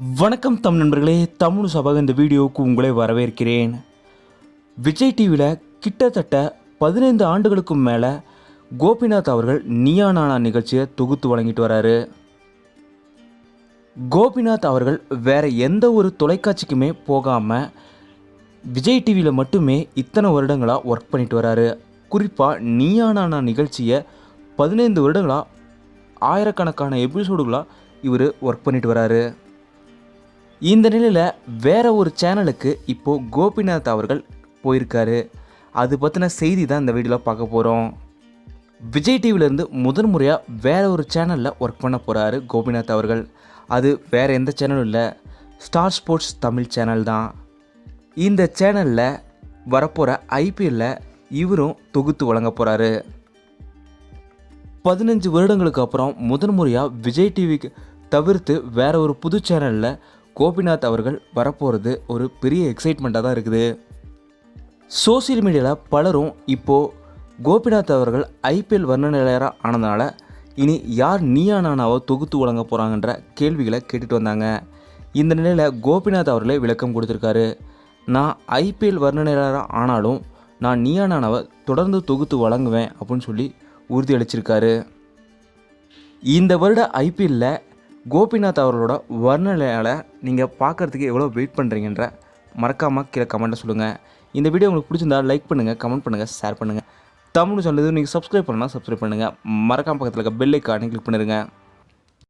வணக்கம் தம் நண்பர்களே தமிழ் சபாக இந்த வீடியோவுக்கு உங்களை வரவேற்கிறேன். விஜய் டிவியில் கிட்டத்தட்ட பதினைந்து ஆண்டுகளுக்கும் மேலே கோபிநாத் அவர்கள் நீயா நானா நிகழ்ச்சியை தொகுத்து வழங்கிட்டு வராரு. கோபிநாத் அவர்கள் வேற எந்த ஒரு தொலைக்காட்சிக்குமே போகாமல் விஜய் டிவியில் மட்டுமே இத்தனை வருடங்களாக ஒர்க் பண்ணிட்டு வராரு. குறிப்பாக நீயா நானா நிகழ்ச்சியை பதினைந்து வருடங்களாக ஆயிரக்கணக்கான எபிசோடுகளாக இவர் ஒர்க் பண்ணிட்டு வராரு. இந்த நிலையில் வேற ஒரு சேனலுக்கு இப்போது கோபிநாத் அவர்கள் போயிருக்காரு. அது பற்றின செய்தி தான் இந்த வீடியோவில் பார்க்க போகிறோம் விஜய் டிவிலேருந்து முதன் முறையாக வேற ஒரு சேனலில் ஒர்க் பண்ண போகிறாரு கோபிநாத் அவர்கள். அது வேற எந்த சேனலும் இல்லை. ஸ்டார் ஸ்போர்ட்ஸ் தமிழ் சேனல் தான். இந்த சேனலில் வரப்போகிற ஐபிஎல்லில் இவரும் தொகுத்து வழங்க போகிறாரு பதினஞ்சு வருடங்களுக்கு அப்புறம் முதன் முறையாக விஜய் டிவிக்கு தவிர்த்து வேற ஒரு புது சேனலில் கோபிநாத் அவர்கள் வரப்போகிறது ஒரு பெரிய எக்ஸைட்மெண்ட்டாக தான் இருக்குது. சோசியல் மீடியாவில் பலரும் இப்போது கோபிநாத் அவர்கள் ஐபிஎல் வர்ணநிலையராக ஆனதுனால இனி யார் நீயா நானாவோ தொகுத்து வழங்க போகிறாங்கன்ற கேள்விகளை கேட்டுட்டு வந்தாங்க. இந்த நிலையில் கோபிநாத் அவர்களே விளக்கம் கொடுத்துருக்காரு. நான் ஐபிஎல் வர்ணநிலையராக ஆனாலும் நான் நீயா நானாவை தொடர்ந்து தொகுத்து வழங்குவேன் அப்படின்னு சொல்லி உறுதியளிச்சிருக்காரு. இந்த வருட ஐபிஎல்லில் கோபிநாத் அவர்களோட வர்ணனையால் நீங்கள் பார்க்குறதுக்கு எவ்வளோ வெயிட் பண்ணுறீங்கன்ற மறக்காமல் கீழே கமெண்ட்டை சொல்லுங்கள் இந்த வீடியோ உங்களுக்கு பிடிச்சிருந்தா லைக் பண்ணுங்கள் கமெண்ட் பண்ணுங்கள் ஷேர் பண்ணுங்கள் தமிழ் சொன்னது நீங்கள் சப்ஸ்கிரைப் பண்ணலாம் சப்ஸ்கிரைப் பண்ணுங்கள் மறக்காம பக்கத்தில் இருக்க பெல் ஐக்கானே கிளிக் பண்ணிடுங்க